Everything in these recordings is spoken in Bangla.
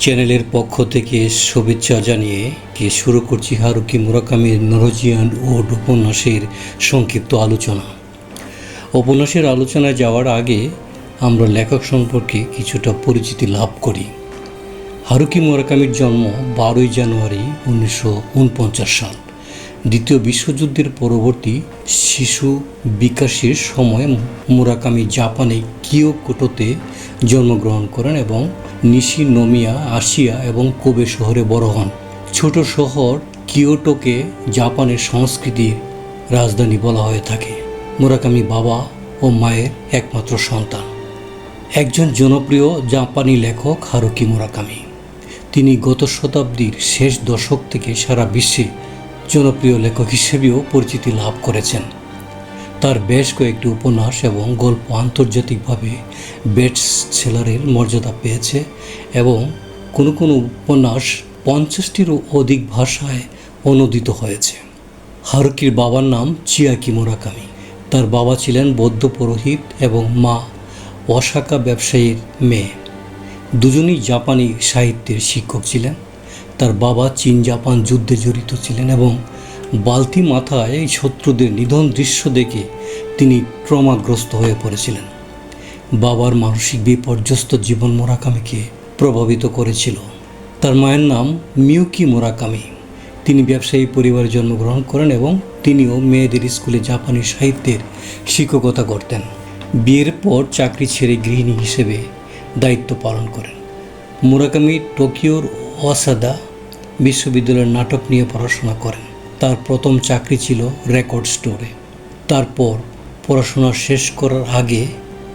চ্যানেলের পক্ষ থেকে শুভেচ্ছা জানিয়ে কে শুরু করছি হারুকি মুরাকামির নরজিয়ান ও উপন্যাসের সংক্ষিপ্ত আলোচনা। উপন্যাসের আলোচনায় যাওয়ার আগে আমরা লেখক সম্পর্কে কিছুটা পরিচিতি লাভ করি। হারুকি মুরাকামির জন্ম বারোই জানুয়ারি উনিশশো উনপঞ্চাশ সাল। দ্বিতীয় বিশ্বযুদ্ধের পরবর্তী শিশু বিকাশের সময় মুরাকামি জাপানে কিয়োকোটোতে জন্মগ্রহণ করেন এবং নিশি নোমিয়া আসিয়া এবং কোবে শহরে বড় হন। ছোট শহর কিয়োটোকে জাপানের সংস্কৃতির রাজধানী বলা হয়ে থাকে। মুরাকামি বাবা ও মায়ের একমাত্র সন্তান। একজন জনপ্রিয় জাপানি লেখক হারুকি মুরাকামি। তিনি গত শতাব্দীর শেষ দশক থেকে সারা বিশ্বে জনপ্রিয় লেখক হিসেবেও পরিচিতি লাভ করেছেন। তার বেশ কয়েকটি উপন্যাস এবং গল্প আন্তর্জাতিকভাবে বেটস সেলারের মর্যাদা পেয়েছে এবং কোনো কোনো উপন্যাস পঞ্চাশটিরও অধিক ভাষায় অনুদিত হয়েছে। হারুকির বাবার নাম চিয়াকি মোরাকামি। তার বাবা ছিলেন বৌদ্ধ পুরোহিত এবং মা ওয়াসাকা ব্যবসায়ীর মেয়ে। দুজনই জাপানি সাহিত্যের শিক্ষক ছিলেন। তার বাবা চীন জাপান যুদ্ধে জড়িত ছিলেন এবং বালতি মাথায় এই শত্রুদের নিধন দৃশ্য দেখে তিনি ট্রমাগ্রস্ত হয়ে পড়েছিলেন। বাবার মানসিক বিপর্যস্ত জীবন মোরাকামিকে প্রভাবিত করেছিল। তার মায়ের নাম মিউকি মোরাকামি। তিনি ব্যবসায়ী পরিবারে জন্মগ্রহণ করেন এবং তিনিও মেয়েদের স্কুলে জাপানি সাহিত্যের শিক্ষকতা করতেন বিয়ের পর চাকরি ছেড়ে গৃহিণী হিসেবে দায়িত্ব পালন করেন। মুরাকামি টোকিওর ওয়াসাদা বিশ্ববিদ্যালয়ের নাটক নিয়ে পড়াশোনা করেন। তার প্রথম চাকরি ছিল রেকর্ড স্টোরে। তারপর পড়াশোনা শেষ করার আগে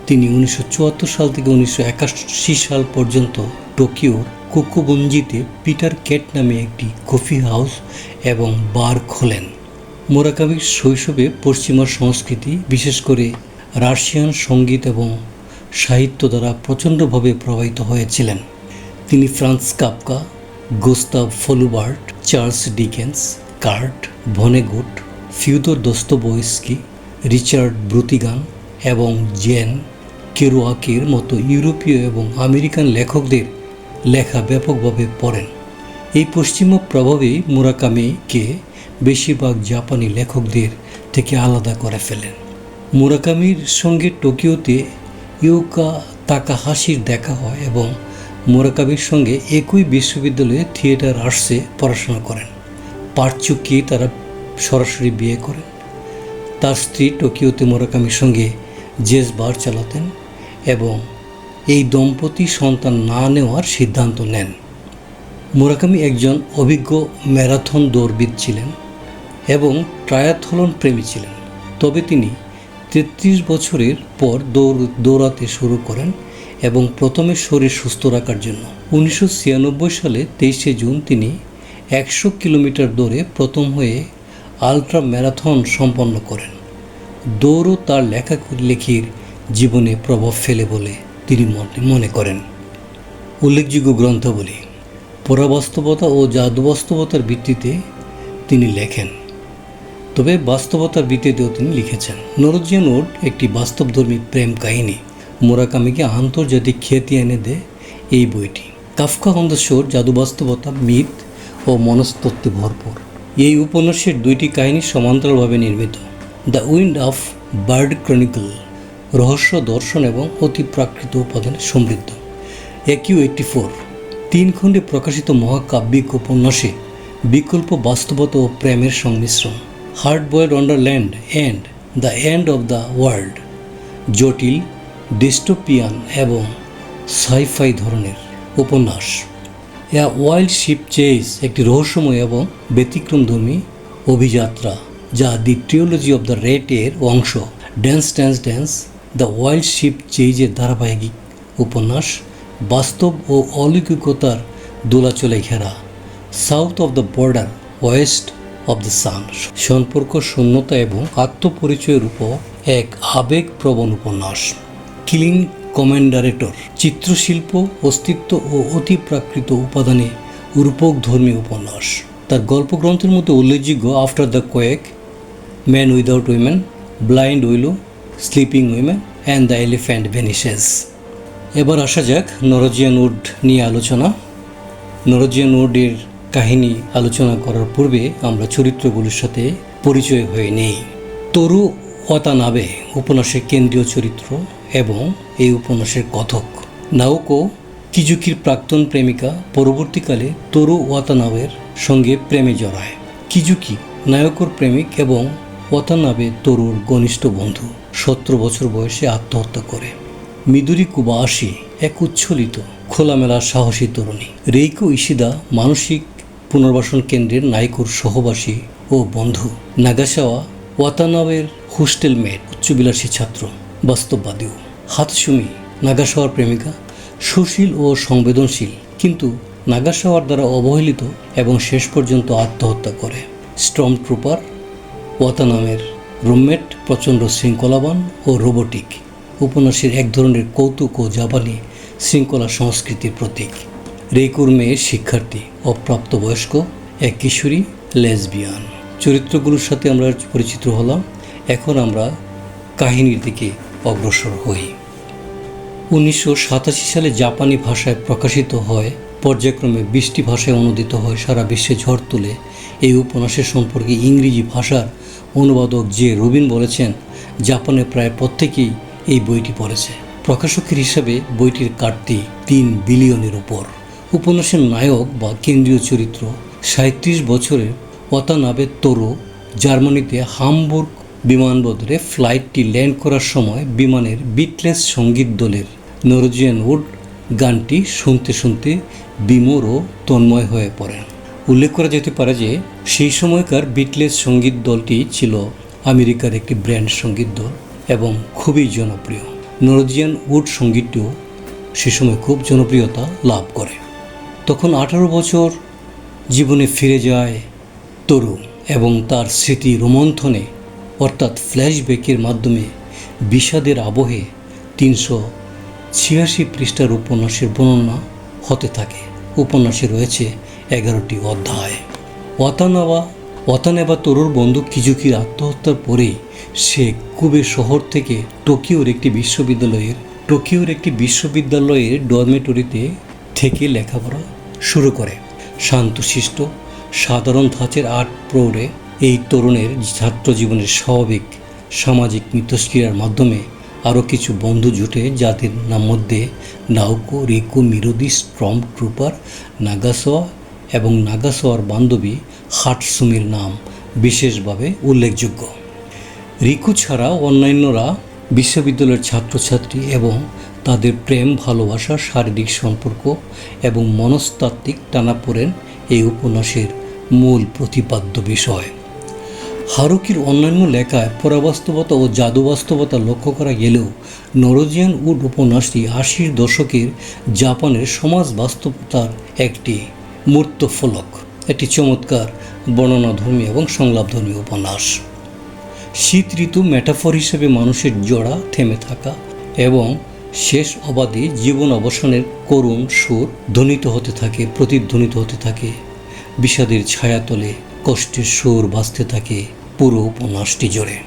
তিনি উনিশশো চুয়াত্তর সাল থেকে উনিশশো একাশি সাল পর্যন্ত টোকিওর কুকুবঞ্জিতে পিটার কেট নামে একটি কফি হাউস এবং বার খোলেন। মোরাকামির শৈশবে পশ্চিমা সংস্কৃতি, বিশেষ করে রাশিয়ান সংগীত এবং সাহিত্য দ্বারা প্রচণ্ডভাবে প্রভাবিত হয়েছিলেন। তিনি Franz Kafka Gustave Flaubert, Charles Dickens, Kurt Vonnegut, Fyodor Dostoevsky Richard Brautigan এবং জেন কেরুয়াকের মতো ইউরোপীয় এবং আমেরিকান লেখকদের লেখা ব্যাপকভাবে পড়েন। এই পশ্চিমা প্রভাবেই মুরাকামিকে বেশিরভাগ জাপানি লেখকদের থেকে আলাদা করে ফেলেন। মুরাকামির সঙ্গে টোকিওতে ইউকা তাকাহাসির দেখা হয় এবং মুরাকামির সঙ্গে একই বিশ্ববিদ্যালয়ে থিয়েটার আর্টসে পড়াশোনা করেন। পাঠ তারা সরাসরি বিয়ে করেন। তার স্ত্রী টোকিওতে মোরাকামির সঙ্গে জেজ বার চালাতেন এবং এই দম্পতি সন্তান না নেওয়ার সিদ্ধান্ত নেন। মোরাকামি একজন অভিজ্ঞ ম্যারাথন দৌড়বিদ ছিলেন এবং ট্রায়াথলন প্রেমী ছিলেন। তবে তিনি তেত্রিশ বছরের পর দৌড়, দৌড়াতে শুরু করেন এবং প্রথমে শরীর সুস্থ রাখার জন্য। উনিশশো ছিয়ানব্বই সালে তেইশে জুন তিনি একশো কিলোমিটার দৌড়ে প্রথম হয়ে আলট্রা ম্যারাথন সম্পন্ন করেন। দৌড়ও তার লেখালেখির জীবনে প্রভাব ফেলে বলে তিনি মনে- মনে করেন। উল্লেখযোগ্য গ্রন্থাবলী পরাবাস্তবতা ও জাদুবাস্তবতার ভিত্তিতে তিনি লেখেন। তবে বাস্তবতার ভিত্তিতেও তিনি লিখেছেন। নরজিয়ান ওড একটি বাস্তবধর্মী প্রেম কাহিনী। মোরাকামিকে আন্তর্জাতিক খ্যাতি এনে দেয় এই বইটি। কাফকা অন দ্য শোর জাদুবাস্তবতা মিথ ও মনস্তত্ত্বে ভরপুর। এই উপন্যাসের দুইটি কাহিনী সমান্তরালভাবে নির্মিত। The wind of bird chronicle, রহস্য, দর্শন এবং অতি প্রাকৃত উপাদানে সমৃদ্ধ। একিউ এইটটি ফোর, তিন খণ্ডে প্রকাশিত মহাকাব্যিক উপন্যাসে বিকল্প বাস্তবতা ও প্রেমের সংমিশ্রণ। Hard boiled wonderland and the end of the world, জটিল ডিস্টোপিয়ান এবং সাইফাই ধরনের উপন্যাস। এ ওয়াইল্ড শিপ চেজ একটি রহস্যময় এবং ব্যতিক্রমধর্মী অভিযাত্রা, যা the trilogy of the rat এর অংশ। Dance dance dance, the wild sheep চেজের ধারাবাহিক উপন্যাস বাস্তব ও অলৌকিকতার দোলাচলে ঘেরা। South of the border, west of the sun. সম্পর্ক, শূন্যতা এবং আত্মপরিচয়ের উপর এক আবেগপ্রবণ উপন্যাস। কিলিং কমেন্ডারেটর। চিত্রশিল্প, অস্তিত্ব ও অতিপ্রাকৃত উপাদানে রূপকধর্মী উপন্যাস। তার গল্পগ্রন্থের মধ্যে উল্লেখযোগ্য after the quake man without women blind willow sleeping women and the elephant vanishes এবার আসা যাক নরজিয়ান উড নিয়ে আলোচনা। নরজিয়ান ওডের কাহিনী আলোচনা করার পূর্বে আমরা চরিত্রগুলোর সাথে পরিচয় হয়ে নেই। তরু অতানাবে উপন্যাসের কেন্দ্রীয় চরিত্র এবং এই উপন্যাসের কথক। নাওকো কিজুকির প্রাক্তন প্রেমিকা পরবর্তীকালে তরু ওয়াতানাবের সঙ্গে প্রেমে জড়ায়। কিজুকি নায়কর প্রেমিক এবং ওয়াতানাবে তরুর ঘনিষ্ঠ বন্ধু। সতেরো বছর বয়সে আত্মহত্যা করে। মিদুরি কুবাশি এক উচ্ছ্বলিত, খোলামেলা, সাহসী তরুণী। রেইকো ইশিদা মানসিক পুনর্বাসন কেন্দ্রের নাইকুর সহবাসী ও বন্ধু। নাগাসাওয়া ওয়াতানাবের হোস্টেল মেট উচ্চবিলাসী ছাত্র। বাস্তববাদীও হাতসুমি নাগাসাওয়ার প্রেমিকা, সুশীল ও সংবেদনশীল, কিন্তু নাগাসাওয়ার দ্বারা অবহেলিত এবং শেষ পর্যন্ত আত্মহত্যা করে। স্ট্রম ট্রুপার ওয়াতানামের রুমমেট, প্রচণ্ড শৃঙ্খলাবান ও রোবোটিক, উপন্যাসের এক ধরনের কৌতুক ও জাপানি শৃঙ্খলা সংস্কৃতির প্রতীক। রেকুর মেয়ে শিক্ষার্থী, অপ্রাপ্তবয়স্ক, এক কিশোরী, লেসবিয়ান। চরিত্রগুলোর সাথে আমরা পরিচিত হলাম। এখন আমরা কাহিনীর দিকে অগ্রসর হই। উনিশশো সাতাশি সালে জাপানি ভাষায় প্রকাশিত হয়, পর্যায়ক্রমে বিশটি ভাষায় অনুদিত হয়, সারা বিশ্বে ঝড় তুলে। এই উপন্যাসের সম্পর্কে ইংরেজি ভাষার অনুবাদক যে রবিন বলেছেন, জাপানে প্রায় প্রত্যেকেই এই বইটি পড়েছে। প্রকাশকের হিসাবে বইটির কাটতি তিন বিলিয়নের উপর। উপন্যাসের নায়ক বা কেন্দ্রীয় চরিত্র সাঁত্রিশ বছরের ওয়াতানাবে তোরো, জার্মানিতে হামবুর্গ বিমানবন্দরে ফ্লাইটটি ল্যান্ড করার সময় বিমানের বিটলেস সংগীত দলের নরজিয়ান উড গানটি শুনতে শুনতে বিমোর ও তন্ময় হয়ে পড়েন। উল্লেখ করা যেতে পারে যে সেই সময়কার বিটলেস সংগীত দলটি ছিল আমেরিকার একটি ব্র্যান্ড সংগীত দল এবং খুবই জনপ্রিয়। নরজিয়ান উড সঙ্গীতটিও সে সময় খুব জনপ্রিয়তা লাভ করে। তখন আঠারো বছর জীবনে ফিরে যায় তরু এবং তার স্মৃতি রোমন্থনে অর্থাৎ ফ্ল্যাশব্যাকের মাধ্যমে বিষাদের আবহে তিনশো ছিয়াশি পৃষ্ঠার উপন্যাসের বর্ণনা হতে থাকে। উপন্যাসে রয়েছে এগারোটি অধ্যায়। ওয়াতানাবা, ওয়াতানেবা তরুর বন্ধু কিজুকির আত্মহত্যার পরেই সে কুবে শহর থেকে টোকিওর একটি বিশ্ববিদ্যালয়ের, টোকিওর একটি বিশ্ববিদ্যালয়ের ডরমেটরিতে থেকে লেখাপড়া শুরু করে। শান্তশিষ্ট, সাধারণ ধাঁচের আট প্রৌঢ়ে এই তরুণের ছাত্র জীবনের স্বাভাবিক সামাজিক মিথস্ক্রিয়ার মাধ্যমে আরও কিছু বন্ধু জুটে যাদের নাম মধ্যে নাউকো রিকো, মিরোদি, স্ট্রম ট্রুপার, নাগাসোয়া এবং নাগাসোয়ার বান্ধবী হাটসুমির নাম বিশেষভাবে উল্লেখযোগ্য। রিকু ছাড়া অন্যান্যরা বিশ্ববিদ্যালয়ের ছাত্রছাত্রী এবং তাদের প্রেম, ভালোবাসা, শারীরিক সম্পর্ক এবং মনস্তাত্ত্বিক টানাপোড়েন এই উপন্যাসের মূল প্রতিপাদ্য বিষয়। হারুকির অন্যান্য লেখায় পরাবাস্তবতা ও জাদুবাস্তবতা লক্ষ্য করা গেলেও নরজিয়ান উড উপন্যাসটি আশির দশকের জাপানের সমাজ বাস্তবতার একটি মূর্ত ফলক। একটি চমৎকার বর্ণনাধর্মী এবং সংলাপধর্মী উপন্যাস। শীত ঋতু মেটাফর হিসেবে মানুষের জোড়া, থেমে থাকা এবং শেষ অবাধে জীবন অবসানের করুণ সুর ধ্বনিত হতে থাকে, প্রতিধ্বনিত হতে থাকে। বিষাদের ছায়াতলে কষ্টের সুর বাজতে থাকে পুরো উপন্যাসটি জোরে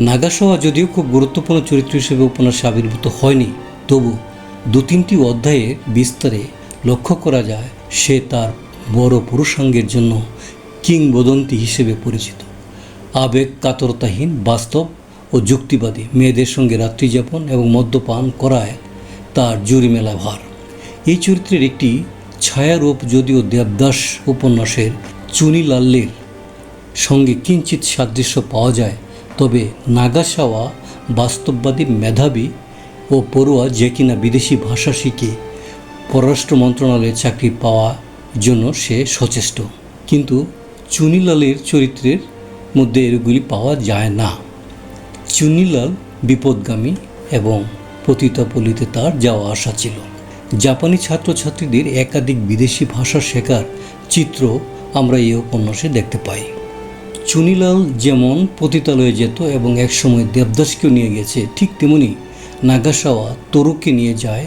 নাগাসোয়া যদিও খুব গুরুত্বপূর্ণ চরিত্র হিসেবে উপন্যাসে আবির্ভূত হয়নি, তবু দু তিনটি অধ্যায়ে বিস্তারে লক্ষ্য করা যায় সে তার বড় পুরুষাঙ্গের জন্য কিংবদন্তি হিসেবে পরিচিত। আবেগ, কাতরতাহীন, বাস্তব ও যুক্তিবাদী মেয়েদের সঙ্গে রাত্রিযাপন এবং মদ্যপান করায় তার জুরি মেলা ভার এই চরিত্রের একটি ছায়ারূপ যদিও দেবদাস উপন্যাসের চুনি লাল্লের সঙ্গে কিঞ্চিত সাদৃশ্য পাওয়া যায়, তবে নাগাসাওয়া বাস্তববাদী মেধাবী ও পড়ুয়া যে কিনা বিদেশি ভাষা শিখে পররাষ্ট্র মন্ত্রণালয়ে চাকরি পাওয়ার জন্য সে সচেষ্ট। কিন্তু চুনিলালের চরিত্রের মধ্যে এগুলি পাওয়া যায় না। চুনিলাল বিপদগামী এবং পতিতাপল্লিতে তার যাওয়া আসা ছিল। জাপানি ছাত্রছাত্রীদের একাধিক বিদেশি ভাষা শেখার চিত্র আমরা এই উপন্যাসে দেখতে পাই। চুনিলাল যেমন পতিতালয়ে যেত এবং একসময় দেবদাসকেও নিয়ে গেছে, ঠিক তেমনি নাগাসাওয়া তরুকে নিয়ে যায়,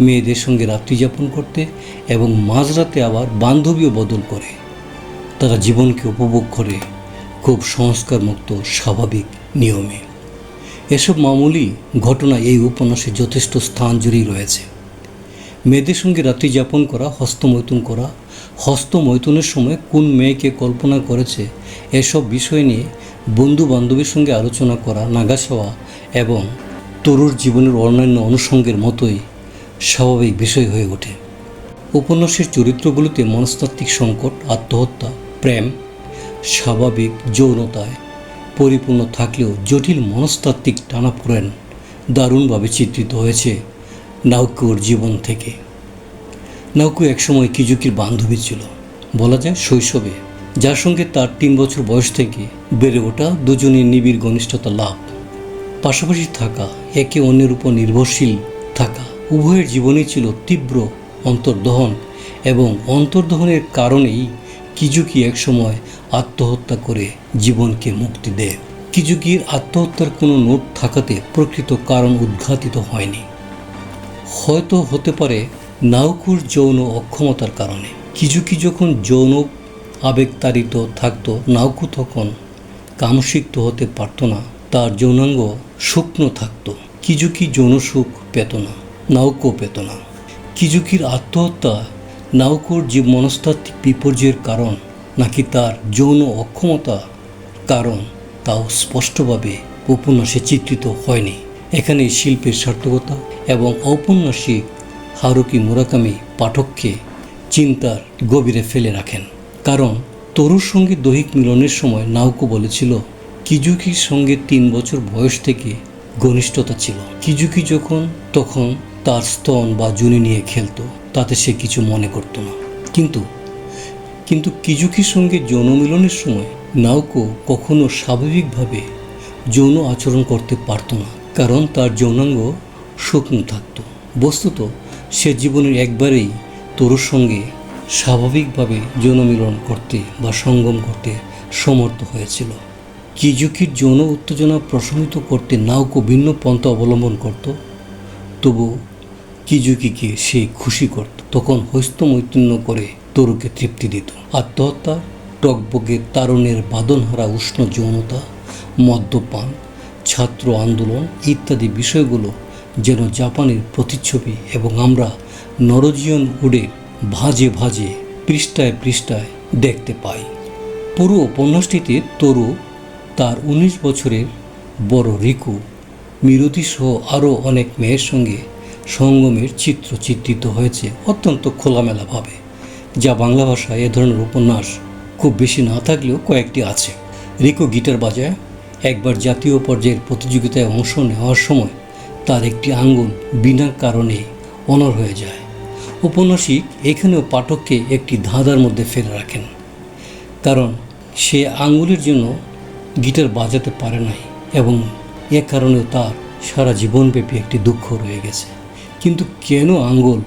মেয়েদের সঙ্গে রাত্রি যাপন করতে এবং মাঝরাতে আবার বান্ধবীও বদল করে। তারা জীবনকে উপভোগ করে খুব সংস্কারমুক্ত, স্বাভাবিক নিয়মে। এসব মামুলি ঘটনা এই উপন্যাসে যথেষ্ট স্থান জুড়েই রয়েছে। মেয়েদের সঙ্গে রাত্রি যাপন করা, হস্তমৈথুন করা হস্তমৈথুনের সময় কোন মেয়েকে কল্পনা করেছে এসব বিষয় নিয়ে বন্ধু বান্ধবীর সঙ্গে আলোচনা করা নাগাসাওয়া এবং তরুর জীবনের অন্যান্য অনুষঙ্গের মতোই স্বাভাবিক বিষয় হয়ে ওঠে। উপন্যাসের চরিত্রগুলোতে মনস্তাত্ত্বিক সংকট, আত্মহত্যা, প্রেম, স্বাভাবিক যৌনতায় পরিপূর্ণ থাকলেও জটিল মনস্তাত্ত্বিক টানাপোড়েন দারুণভাবে চিত্রিত হয়েছে নাউকুর জীবন থেকে। নাউকু একসময় কিজুকির বান্ধবী ছিল। বলা যায় শৈশবে, যার সঙ্গে তার তিন বছর বয়স থেকে বেড়ে ওঠা দুজনের নিবিড় ঘনিষ্ঠতা লাভ। পাশাপাশি থাকা, একে অন্যের উপর নির্ভরশীল থাকা উভয়ের জীবনই ছিল তীব্র অন্তর্দহন এবং অন্তর্দহনের কারণেই কিজুকি একসময় আত্মহত্যা করে জীবনকে মুক্তি দেয়। কিজুকির আত্মহত্যার কোনো নোট থাকাতে প্রকৃত কারণ উদ্ঘাটিত হয়নি। হয়তো হতে পারে নাউকুর যৌন অক্ষমতার কারণে। কিজুকি যখন যৌন আবেগতাড়িত থাকত নাউকু তখন। কামসিক্ত হতে পারত না, তার যৌনাঙ্গ শুকনো থাকতো। কিজুকি যৌন সুখ পেত না নাউকো পেত না। কিজুকির আত্মহত্যা নাউকোর যে মনস্তাত্ত্বিক বিপর্যয়ের কারণ, নাকি তার যৌন অক্ষমতা কারণ, তাও স্পষ্টভাবে উপন্যাসে চিত্রিত হয়নি। এখানে শিল্পের সার্থকতা এবং ঔপন্যাসিক হারুকি মুরাকামি পাঠককে চিন্তার গভীরে ফেলে রাখেন। কারণ তরুর সঙ্গে দৈহিক মিলনের সময় নাউকো বলেছিল, কিজুকির সঙ্গে তিন বছর বয়স থেকে ঘনিষ্ঠতা ছিল। কিজুকি যখন তখন তার স্তন বা জুনি নিয়ে খেলতো, তাতে সে কিছু মনে করতো না। কিন্তু কিন্তু কিজুকির সঙ্গে যৌন মিলনের সময় নাউকো কখনো স্বাভাবিকভাবে যৌন আচরণ করতে পারতো না, কারণ তার যৌনাঙ্গ শুকনো থাকত। বস্তুত সে জীবনের একবারেই তরুর সঙ্গে স্বাভাবিকভাবে যৌন মিলন করতে বা সঙ্গম করতে সমর্থ হয়েছিল। কিজুকির যৌন উত্তেজনা প্রশমিত করতে নাউকো ভিন্ন পন্থা অবলম্বন করত, তবু কিজুকিকে সে খুশি করত, তখন হস্তমৈথুন্য করে তরুকে তৃপ্তি দিত। আত্মহত্যা, টকবগে তারুণের বাদনহারা উষ্ণ যৌনতা, মদ্যপান, ছাত্র আন্দোলন ইত্যাদি বিষয়গুলো যেন জাপানের প্রতিচ্ছবি এবং আমরা নরজিয়ন উডে ভাজে ভাজে, পৃষ্ঠায় পৃষ্ঠায় দেখতে পাই। পুরো উপন্যাসটিতে তরু তার উনিশ বছরের বড় রিকু, মিরতি সহ আরও অনেক মেয়ের সঙ্গে সঙ্গমের চিত্র চিত্রিত হয়েছে অত্যন্ত খোলামেলাভাবে, যা বাংলা ভাষায় এ ধরনের উপন্যাস খুব বেশি না থাকলেও কয়েকটি আছে। রিকো গিটার বাজায়, একবার জাতীয় পর্যায়ের প্রতিযোগিতায় অংশ নেওয়ার সময় তার একটি আঙ্গুল বিনা কারণে অনর হয়ে যায়। উপন্যাসিক এখানেও পাঠককে একটি ধাঁধার মধ্যে ফেলে রাখেন। কারণ সে আঙ্গুলের জন্য গিটার বাজাতে পারে নাই এবং এ কারণেও তার সারা জীবনব্যাপী একটি দুঃখ রয়ে গেছে। কিন্তু কেন আঙ্গুল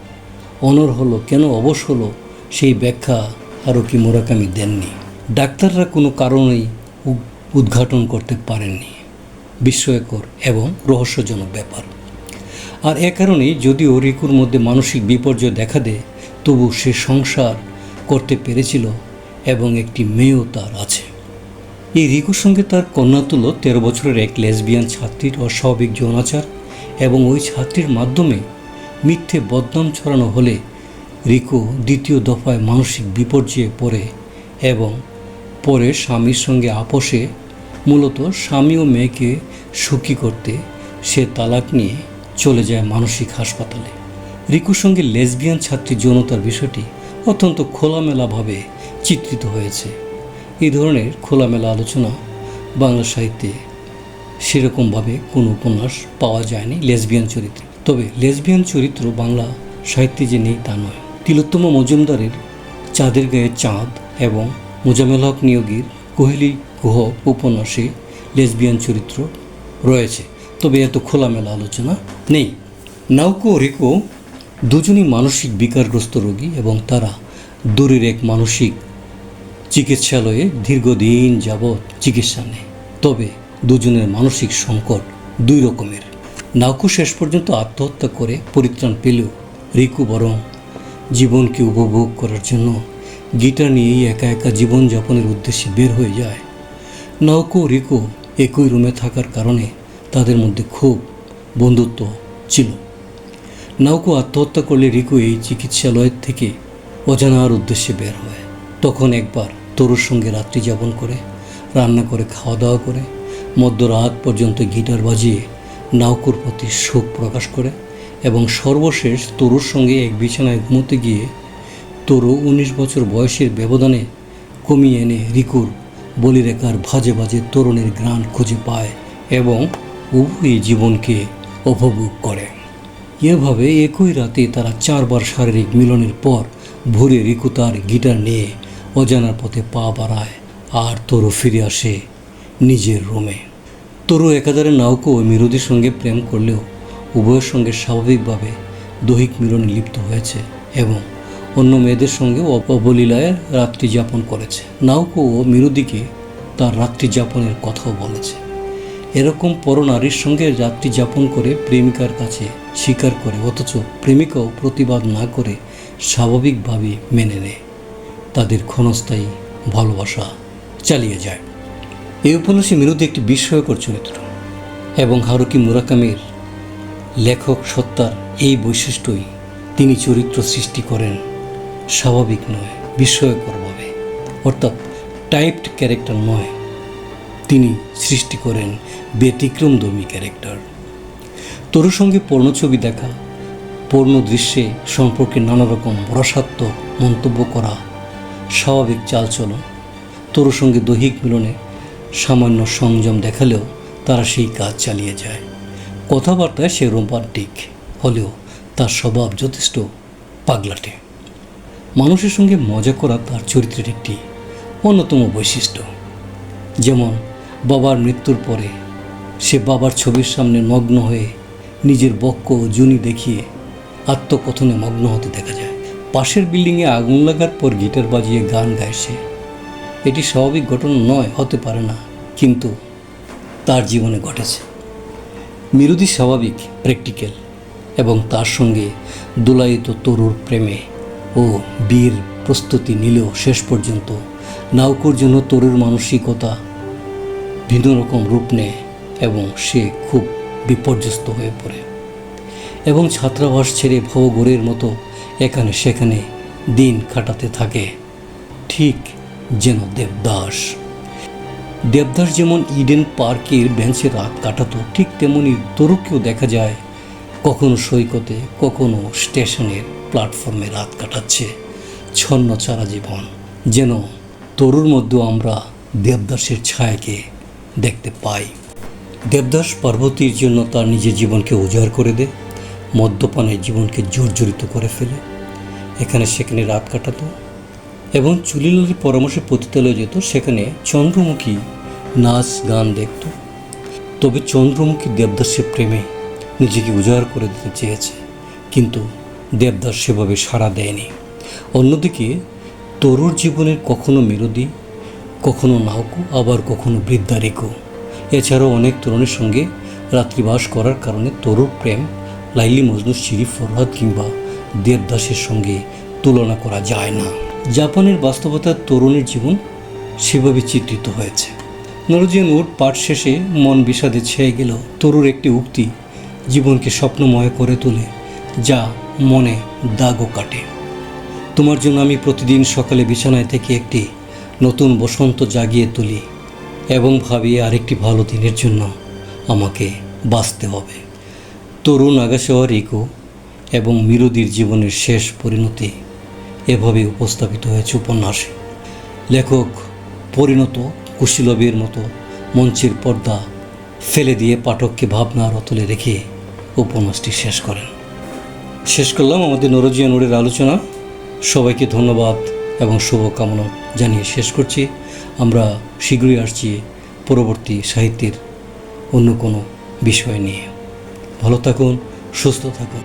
অনর হলো, কেন অবশ হলো, সেই ব্যাখ্যা আরও কি মোরাকামি দেননি? ডাক্তাররা কোনো কারণেই উদ্ঘাটন করতে পারেননি। বিস্ময়কর এবং রহস্যজনক ব্যাপার। আর এ কারণেই যদিও রিকুর মধ্যে মানসিক বিপর্যয় দেখা দেয়, তবু সে সংসার করতে পেরেছিল এবং একটি মেয়েও তার আছে। এই রিকুর সঙ্গে তার কন্যা তুলো তেরো বছরের এক লেসবিয়ান ছাত্রীর অস্বাভাবিক যৌনাচার এবং ওই ছাত্রীর মাধ্যমে মিথ্যে বদনাম ছড়ানো হলে রিকু দ্বিতীয় দফায় মানসিক বিপর্যয়ে পড়ে এবং পরে স্বামীর সঙ্গে আপোষে মূলত স্বামী ও মেয়েকে সুখী করতে সে তালাক নিয়ে চলে যায় মানসিক হাসপাতালে। রিকুর সঙ্গে লেসবিয়ান ছাত্রী যৌনতার বিষয়টি অত্যন্ত খোলামেলাভাবে চিত্রিত হয়েছে। এই ধরনের খোলামেলা আলোচনা বাংলা সাহিত্যে সেরকমভাবে কোনো উপন্যাস পাওয়া যায়নি লেসবিয়ান চরিত্রে। তবে লেসবিয়ান চরিত্র বাংলা সাহিত্যে যে নেই তা নয়। তিলোত্তম মজুমদারের চাঁদের গায়ে চাঁদ এবং মোজামেল হক নিয়োগীর কোহলি গুহ, উপন্যাসে, লেসবিয়ান চরিত্র রয়েছে। তবে এত খোলামেলা আলোচনা নেই। নাউকো রিকো দুজনই মানসিক বিকারগ্রস্ত রোগী এবং তারা দূরের এক মানসিক চিকিৎসালয়ে দীর্ঘদিন যাবৎ চিকিৎসা নেয়। তবে দুজনের মানসিক সংকট দুই রকমের। নাউকু শেষ পর্যন্ত আত্মহত্যা করে পরিত্রাণ পেলেও রিকু বরং জীবনকে উপভোগ করার জন্য গিটার নিয়েই একা একা জীবনযাপনের উদ্দেশ্যে বের হয়ে যায়। নাউকো রিকো একই রুমে থাকার কারণে তাদের মধ্যে খুব বন্ধুত্ব ছিল। নাউকো আত্মহত্যা করলে রিকু এই চিকিৎসালয়ের থেকে অজানার উদ্দেশ্যে বের হয়। তখন একবার তরুর সঙ্গে রাত্রি যাপন করে, রান্না করে খাওয়া দাওয়া করে, মধ্যরাত পর্যন্ত গিটার বাজিয়ে নাউকুর প্রতি শোক প্রকাশ করে এবং সর্বশেষ তরুর সঙ্গে এক বিছানায় ঘুমোতে গিয়ে তরু উনিশ বছর বয়সের ব্যবধানে কমিয়ে এনে রিকুর বলিরেখার ভাজে ভাজে তরুণের গ্রাণ খুঁজে পায় এবং উভয়ই জীবনকে উপভোগ করে। এভাবে একই রাতে তারা চারবার শারীরিক মিলনের পর ভোরে রিকু তার গিটার নিয়ে অজানার পথে পা বাড়ায় আর তরু ফিরে আসে নিজের রুমে। তরু একাধারে নাউকো ও মিরুদির সঙ্গে প্রেম করলেও উভয়ের সঙ্গে স্বাভাবিকভাবে দৈহিক মিলনে লিপ্ত হয়েছে এবং অন্য মেয়েদের সঙ্গেও অপ- অবলীলায় রাত্রি যাপন করেছে। নাউকো ও মিরুদিকে তার রাত্রি যাপনের কথাও বলেছে। এরকম পরনারীর সঙ্গে রাত্রি যাপন করে প্রেমিকার কাছে স্বীকার করে, অথচ প্রেমিকাও প্রতিবাদ না করে স্বাভাবিকভাবে মেনে নেয়। তাদের ক্ষণস্থায়ী ভালোবাসা চালিয়ে যায়। এই উপন্যাসে মিরুদি একটি বিস্ময়কর চরিত্র এবং হারুকি মুরাকামির লেখক সত্তার এই বৈশিষ্ট্যই তিনি চরিত্র সৃষ্টি করেন স্বাভাবিক নয় বিস্ময়করভাবে অর্থাৎ টাইপড ক্যারেক্টার নয়, তিনি সৃষ্টি করেন ব্যতিক্রমধর্মী ক্যারেক্টার। তরুর সঙ্গে পর্ণছবি দেখা, পর্ণ দৃশ্যে সম্পর্কে নানা রকম রসাত্মক মন্তব্য করা, স্বাভাবিক চালচলন তরুর সঙ্গে দৈহিক মিলনে সামান্য সংযম দেখালেও তারা সেই কাজ চালিয়ে যায়। কথাবার্তায় সে রোমান্টিক, হলেও তার স্বভাব যথেষ্ট পাগলাটে। মানুষের সঙ্গে মজা করা তার চরিত্রের একটি অন্যতম বৈশিষ্ট্য। যেমন, বাবার মৃত্যুর পরে সে বাবার ছবির সামনে মগ্ন হয়ে নিজের বক্ষ ও জুনি দেখিয়ে আত্মকথনে মগ্ন হতে দেখা যায়। পাশের বিল্ডিংয়ে আগুন লাগার পর গিটার বাজিয়ে গান গায় সে। এটি স্বাভাবিক ঘটনা নয়, হতে পারে না, কিন্তু তার জীবনে ঘটেছে। মিরুদি স্বাভাবিক প্র্যাকটিক্যাল এবং তার সঙ্গে দোলায়িত তরুর প্রেমে ও বীর প্রস্তুতি নিলেও শেষ পর্যন্ত নাউকুর জন্য তরুর মানসিকতা ভিন্ন রকম রূপ নেয় এবং সে খুব বিপর্যস্ত হয়ে পড়ে। এবং ছাত্রাবাস ছেড়ে ভবঘরের মতো এখানে সেখানে দিন কাটাতে থাকে। ঠিক যেন দেবদাস। দেবদাস যেমন ইডেন পার্কের বেঞ্চে রাত কাটাতো, ঠিক তেমনি তরুকেও দেখা যায় কখনো সৈকতে, কখনো স্টেশনের প্ল্যাটফর্মে রাত কাটাচ্ছে। ছন্ন চারা জীবন, যেন তরুর মধ্যেও আমরা দেবদাসের ছায়াকে দেখতে পাই। দেবদাস পার্বতীর জন্য তার নিজের জীবনকে উজাড় করে দেয় মদ্যপানের জীবনকে জর্জরিত করে ফেলে। এখানে সেখানে রাত কাটাতো এবং চুলিলালের পরামর্শে পতিতালয়ে যেত, সেখানে চন্দ্রমুখী নাচ গান দেখত। তবে চন্দ্রমুখী দেবদাসের প্রেমে নিজেকে উজাড় করে দিতে চেয়েছে, কিন্তু দেবদাস সেভাবে সাড়া দেয়নি। অন্যদিকে, তরুর জীবনের কখনো মেরোদি, কখনো নাউকো আবার কখনো বৃদ্ধা রেকো। এছাড়াও অনেক তরুণের সঙ্গে রাত্রিবাস করার কারণে তরুর প্রেম, লাইলি মজনু শিরিফ ফরহাদ কিংবা দেবদাসের সঙ্গে তুলনা করা যায় না। জাপানের বাস্তবতার তরুণের জীবন সেভাবে চিত্রিত হয়েছে। নরজিয়ান উড পাঠ শেষে মন বিষাদে ছেয়ে গেল তরুর একটি উক্তি জীবনকে স্বপ্নময় করে তোলে, যা মনে দাগও কাটে। তোমার জন্য আমি প্রতিদিন সকালে বিছানায় থেকে একটি নতুন বসন্ত জাগিয়ে তুলি এবং ভাবি আরেকটি ভালো দিনের জন্য আমাকে বাঁচতে হবে। তরুণ আগাশোয়া রিকো এবং মিরুদির জীবনের শেষ পরিণতি এভাবে উপস্থাপিত হয়েছে উপন্যাসে। লেখক পরিণত কুশীলবের মতো মঞ্চের পর্দা ফেলে দিয়ে পাঠককে ভাবনার অতলে রেখে উপন্যাসটি শেষ করেন। শেষ করলাম আমাদের নরজিয়া নোরের আলোচনা। সবাইকে ধন্যবাদ এবং শুভকামনা জানিয়ে শেষ করছি। আমরা শীঘ্রই আসছি পরবর্তী সাহিত্যের অন্য কোনো বিষয় নিয়ে। ভালো থাকুন, সুস্থ থাকুন।